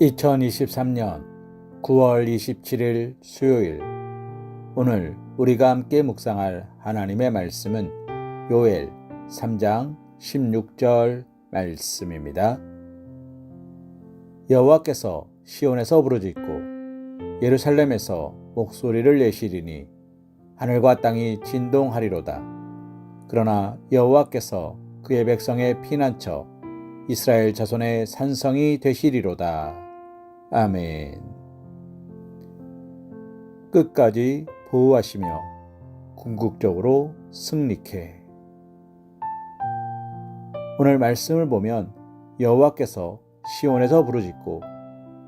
2023년 9월 27일 수요일 오늘 우리가 함께 묵상할 하나님의 말씀은 요엘 3장 16절 말씀입니다. 여호와께서 시온에서 부르짖고 예루살렘에서 목소리를 내시리니 하늘과 땅이 진동하리로다. 그러나 여호와께서 그의 백성의 피난처 이스라엘 자손의 산성이 되시리로다. 아멘. 끝까지 보호하시며 궁극적으로 승리케. 오늘 말씀을 보면 여호와께서 시온에서 부르짖고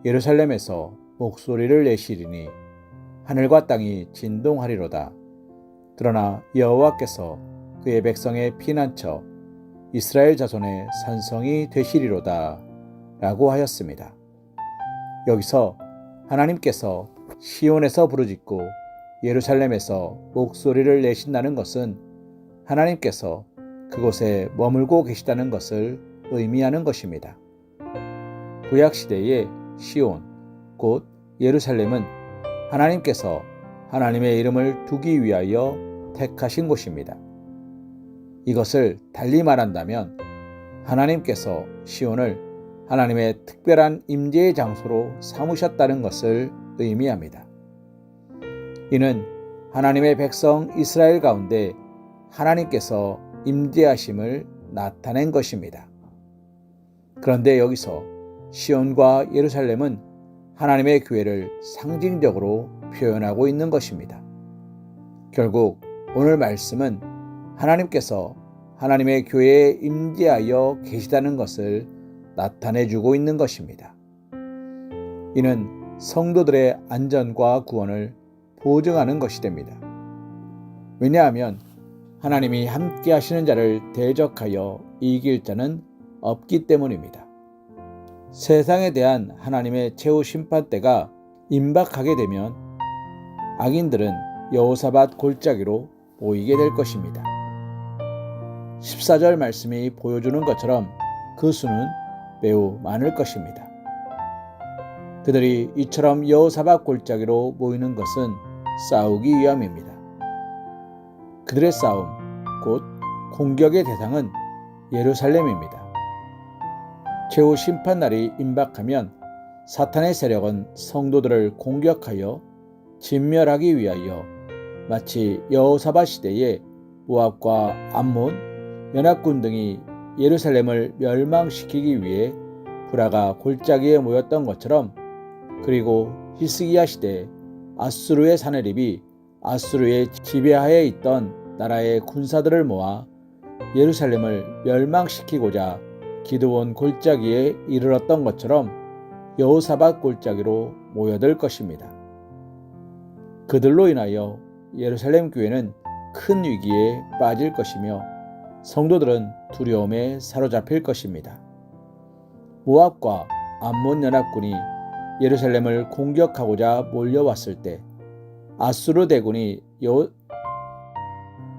예루살렘에서 목소리를 내시리니 하늘과 땅이 진동하리로다. 그러나 여호와께서 그의 백성의 피난처 이스라엘 자손의 산성이 되시리로다. 라고 하였습니다. 여기서 하나님께서 시온에서 부르짖고 예루살렘에서 목소리를 내신다는 것은 하나님께서 그곳에 머물고 계시다는 것을 의미하는 것입니다. 구약시대의 시온, 곧 예루살렘은 하나님께서 하나님의 이름을 두기 위하여 택하신 곳입니다. 이것을 달리 말한다면 하나님께서 시온을 하나님의 특별한 임재의 장소로 삼으셨다는 것을 의미합니다. 이는 하나님의 백성 이스라엘 가운데 하나님께서 임재하심을 나타낸 것입니다. 그런데 여기서 시온과 예루살렘은 하나님의 교회를 상징적으로 표현하고 있는 것입니다. 결국 오늘 말씀은 하나님께서 하나님의 교회에 임재하여 계시다는 것을 나타내 주고 있는 것입니다. 이는 성도들의 안전과 구원을 보증하는 것이 됩니다. 왜냐하면 하나님이 함께 하시는 자를 대적하여 이길 자는 없기 때문입니다. 세상에 대한 하나님의 최후 심판 때가 임박하게 되면 악인들은 여호사밧 골짜기로 모이게 될 것입니다. 14절 말씀이 보여주는 것처럼 그 수는 매우 많을 것입니다. 그들이 이처럼 여호사밧 골짜기로 모이는 것은 싸우기 위함입니다. 그들의 싸움, 곧 공격의 대상은 예루살렘입니다. 최후 심판날이 임박하면 사탄의 세력은 성도들을 공격하여 진멸하기 위하여 마치 여호사밧 시대에 모압과 암몬, 연합군 등이 예루살렘을 멸망시키기 위해 브라가 골짜기에 모였던 것처럼 그리고 히스기야 시대 아수르의 사내립이 아수르의 지배하에 있던 나라의 군사들을 모아 예루살렘을 멸망시키고자 기드온 골짜기에 이르렀던 것처럼 여호사밧 골짜기로 모여들 것입니다. 그들로 인하여 예루살렘 교회는 큰 위기에 빠질 것이며 성도들은 두려움에 사로잡힐 것입니다. 모압과 암몬 연합군이 예루살렘을 공격하고자 몰려왔을 때 아수르 대군이 여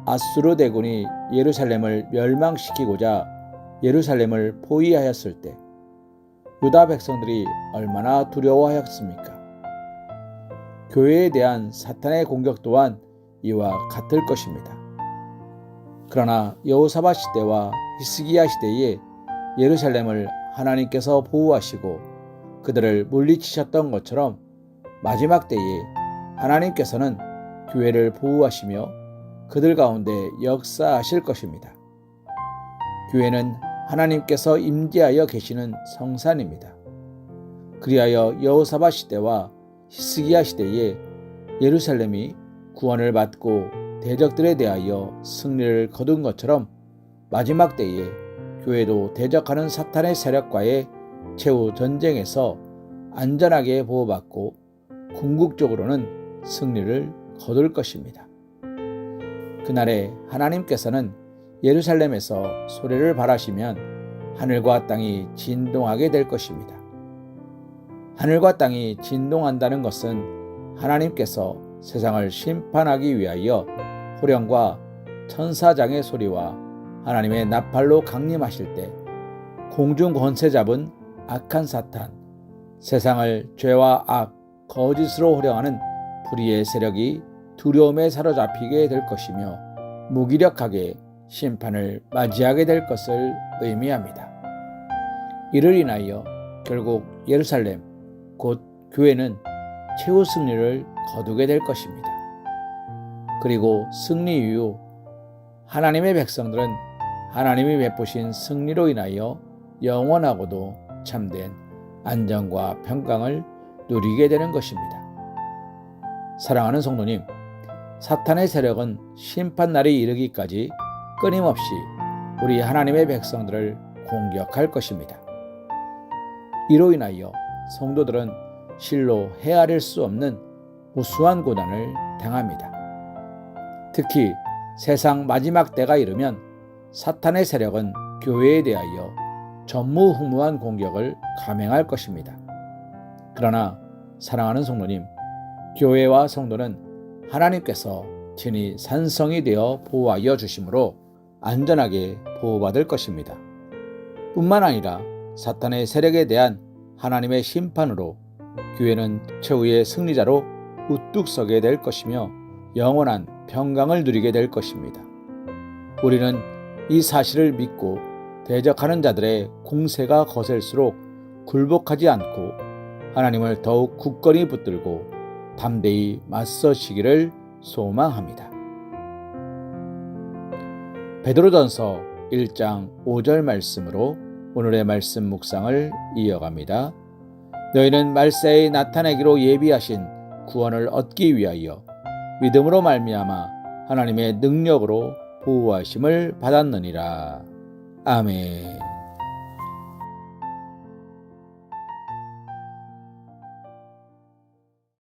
아수르 대군이 예루살렘을 멸망시키고자 예루살렘을 포위하였을 때 유다 백성들이 얼마나 두려워하였습니까? 교회에 대한 사탄의 공격 또한 이와 같을 것입니다. 그러나 여호사밧 시대와 히스기야 시대에 예루살렘을 하나님께서 보호하시고 그들을 물리치셨던 것처럼 마지막 때에 하나님께서는 교회를 보호하시며 그들 가운데 역사하실 것입니다. 교회는 하나님께서 임재하여 계시는 성산입니다. 그리하여 여호사밧 시대와 히스기야 시대에 예루살렘이 구원을 받고 대적들에 대하여 승리를 거둔 것처럼 마지막 때에 교회도 대적하는 사탄의 세력과의 최후 전쟁에서 안전하게 보호받고 궁극적으로는 승리를 거둘 것입니다. 그날에 하나님께서는 예루살렘에서 소리를 발하시면 하늘과 땅이 진동하게 될 것입니다. 하늘과 땅이 진동한다는 것은 하나님께서 세상을 심판하기 위하여 호령과 천사장의 소리와 하나님의 나팔로 강림하실 때 공중 권세 잡은 악한 사탄, 세상을 죄와 악, 거짓으로 호령하는 불의의 세력이 두려움에 사로잡히게 될 것이며 무기력하게 심판을 맞이하게 될 것을 의미합니다. 이를 인하여 결국 예루살렘, 곧 교회는 최후 승리를 거두게 될 것입니다. 그리고 승리 이후 하나님의 백성들은 하나님이 베푸신 승리로 인하여 영원하고도 참된 안정과 평강을 누리게 되는 것입니다. 사랑하는 성도님, 사탄의 세력은 심판날이 이르기까지 끊임없이 우리 하나님의 백성들을 공격할 것입니다. 이로 인하여 성도들은 실로 헤아릴 수 없는 우수한 고난을 당합니다. 특히 세상 마지막 때가 이르면 사탄의 세력은 교회에 대하여 전무후무한 공격을 감행할 것입니다. 그러나 사랑하는 성도님, 교회와 성도는 하나님께서 친히 산성이 되어 보호하여 주심으로 안전하게 보호받을 것입니다. 뿐만 아니라 사탄의 세력에 대한 하나님의 심판으로 교회는 최후의 승리자로 우뚝 서게 될 것이며 영원한 평강을 누리게 될 것입니다. 우리는 이 사실을 믿고 대적하는 자들의 공세가 거셀수록 굴복하지 않고 하나님을 더욱 굳건히 붙들고 담대히 맞서시기를 소망합니다. 베드로전서 1장 5절 말씀으로 오늘의 말씀 묵상을 이어갑니다. 너희는 말세에 나타내기로 예비하신 구원을 얻기 위하여 믿음으로 말미암아 하나님의 능력으로 보호하심을 받았느니라. 아멘.